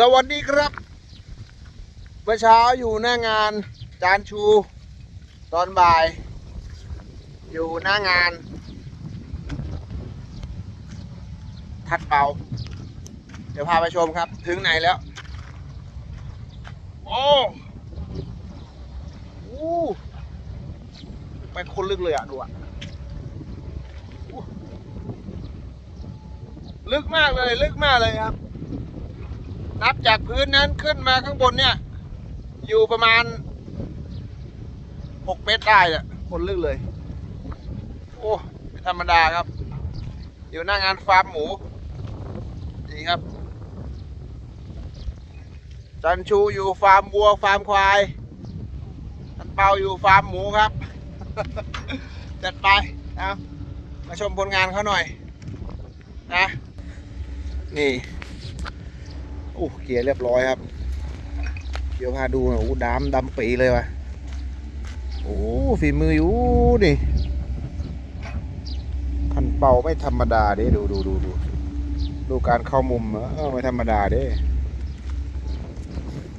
สวัสดีครับ เมื่อเช้าอยู่หน้างานจานชู ตอนบ่าย อยู่หน้างาน ทัดเป่า เดี๋ยวพาไปชมครับ ถึงไหนแล้ว โอ้โอ้ไปคนลึกเลยอะ ดูอะ ลึกมากเลย ลึกมากเลยครับ นับจากพื้นนั้นขึ้นมาข้างบนเนี่ย อยู่ประมาณหกเมตรได้อะคนลึกเลย โอ้ไม่ธรรมดาครับ อยู่หน้างานฟาร์มหมูนี่ครับ จันชูอยู่ฟาร์มวัวฟาร์มควายตันเปาอยู่ฟาร์มหมูครับ จัดไปเอามาชมผลงานเขาหน่อยนะนี่ โอ้เกียร์เรียบร้อยครับ เดี๋ยวพาดูน่อยโอ้ดำดำปีเลยวะโอ้ฝีมืออยู่นี่คันเป่าไม่ธรรมดาเด้ดูดูดูดูดูการเข้ามุมเออไม่ธรรมดาเด้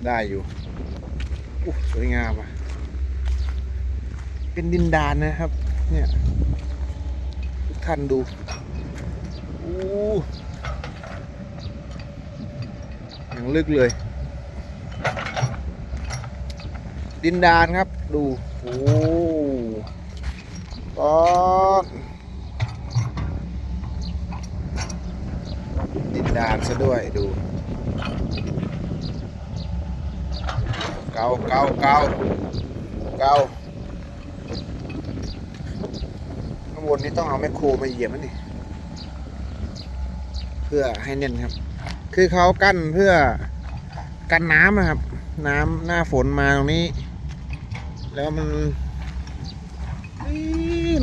ได้อยู่อู้สวยงามอะเป็นดินดานนะครับ เนี่ยทุกท่านดูอู้ อย่างลึกเลย ดินดานครับ ดู โอ้ก้อนดินดานซะด้วยดู เกาเกาเกาเกาข้างบนนี้ต้องเอาแมคโครมาเหยียบมันดิเพื่อให้แน่นครับ คือเขากั้นเพื่อกันน้ำนะครับ น้ำหน้าฝนมาตรงนี้ แล้วมัน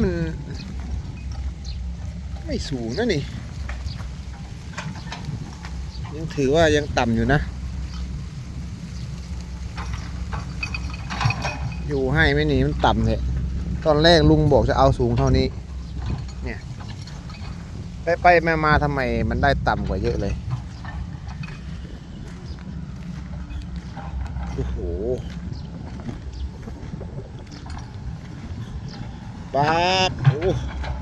มัน ไม่สูงนะนี่ ยังถือว่ายังต่ำอยู่นะ อยู่ให้ไม่หนีมันต่ำเลยตอนแรกลุงบอกจะเอาสูงเท่านี้ เนี่ย ไปไปมามาทำไมมันได้ต่ำกว่าเยอะเลย อ้โหปัดโอ้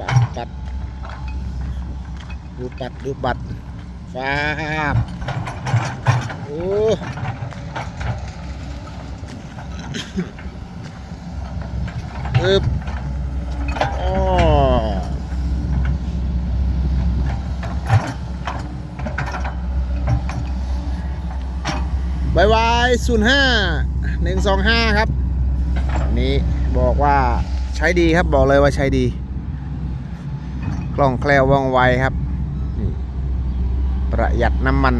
ปัดปัดดูปัดดูปัดฟาบโอ้อึบอ๋อ บายบายศูนย์ห้าหนึ่งสองห้าครับอันนี้บอกว่าใช้ดีครับบอกเลยว่าใช้ดี กล่องแคลวว่องไวครับ ประหยัดน้ำมัน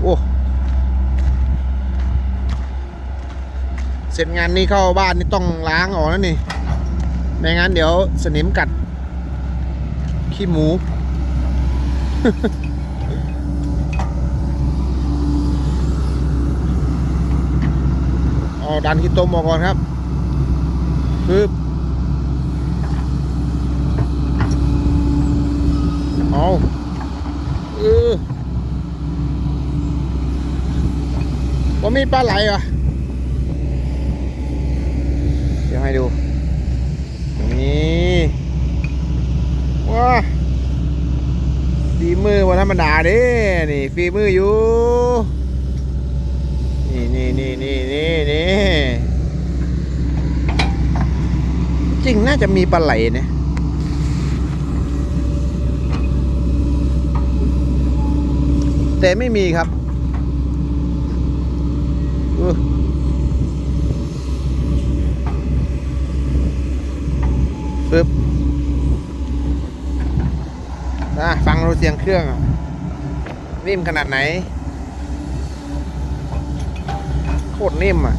โอ้ เสร็จงานนี้เข้าบ้านนี่ต้องล้างออกแล้วนี่ ไม่งั้นเดี๋ยวสนิมกัด ขี้หมู เอา ดันขี้ต้มออกก่อนครับปึ๊บเอาเออว่ามีปลาไหลเหรอเดี๋ยวให้ดู นี่ว้าฝีมือวันธรรมดาเด้นี่ฝีมืออยู่ นี่นี่นี่นี่นี่นี่ จริงน่าจะมีปลาไหลเนี่ยแต่ไม่มีครับอู้ปึ๊บนะฟังเราเสียงเครื่องนิ่มขนาดไหน โคตรนิ่มอะ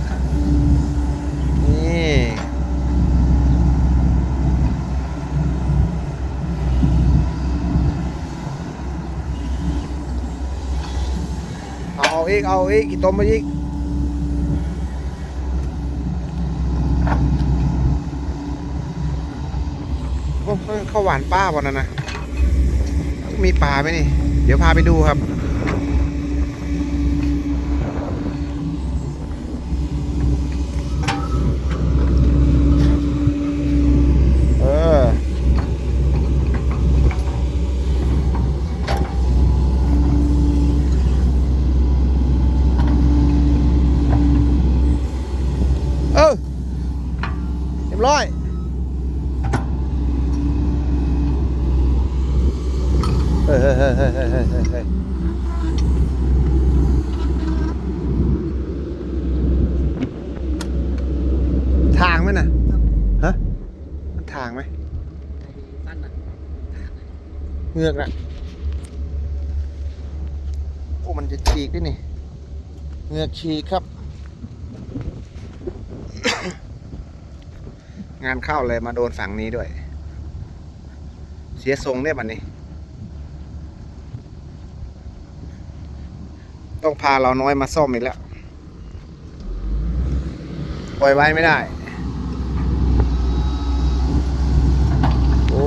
นี่ เอาอีกเอาอีกกี่ต้มมาอีกข้าวหวานป้าวันนั้นนะ มีปลาไหมนี่ เดี๋ยวพาไปดูครับ ทางไหมนะฮะมันทางไหมเงือกน่ะโอ้มันจะฉีกด้วยนี่เงือกฉีกครับ งานเข้าเลยมาโดนฝั่งนี้ด้วย เสียทรงเนี่ยบันนี้ ต้องพาเราน้อยมาซ่อมอีกแล้วปล่อยไว้ไม่ได้ โอ้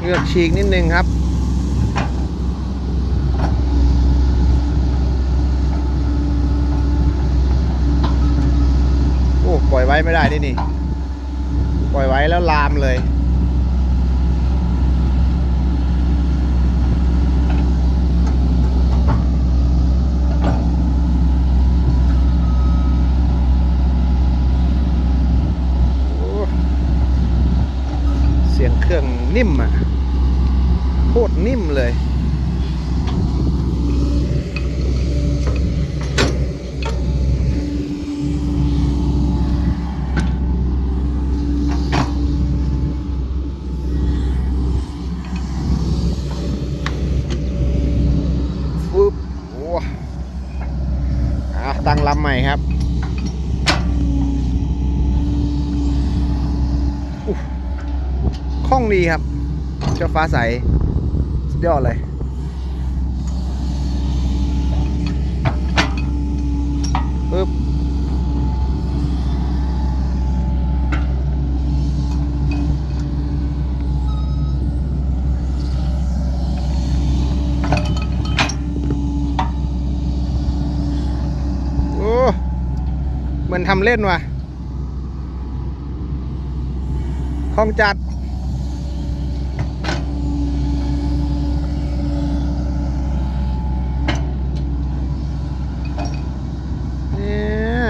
เงือกฉีกนิดนึงครับโอ้ปล่อยไว้ไม่ได้นี่นี่ ปล่อยไว้แล้วลามเลย เสียงเครื่องนิ่มอะโคตรนิ่มเลย ฟึบโอ้อะตั้ง ลำใหม่ครับคล่องดีครับ เจ้าฟ้าใส สุดยอดเลย ปึ๊บ โอ้เหมือน ทำเล่นว่ะคล่องจัด เนี่ย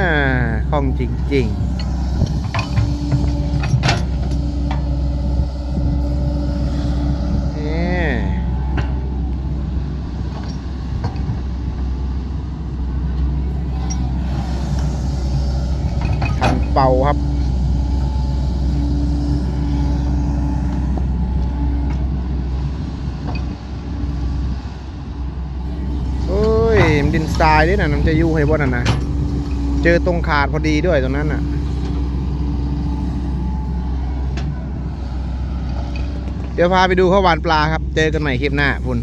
คล่องจริง ๆนี่คัน เป่าครับ เอ้ยมันดินทรายด้วยนะมันจะยู่ให้บ่นั่นนะ เจอตรงขาดพอดีด้วยตรงนั้นน่ะเดี๋ยวพาไปดูข้าวหวานปลาครับ เจอกันใหม่คลิปหน้าคุณ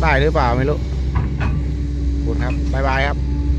ได้หรือเปล่าไม่รู้คุณครับ บ๊ายบายครับ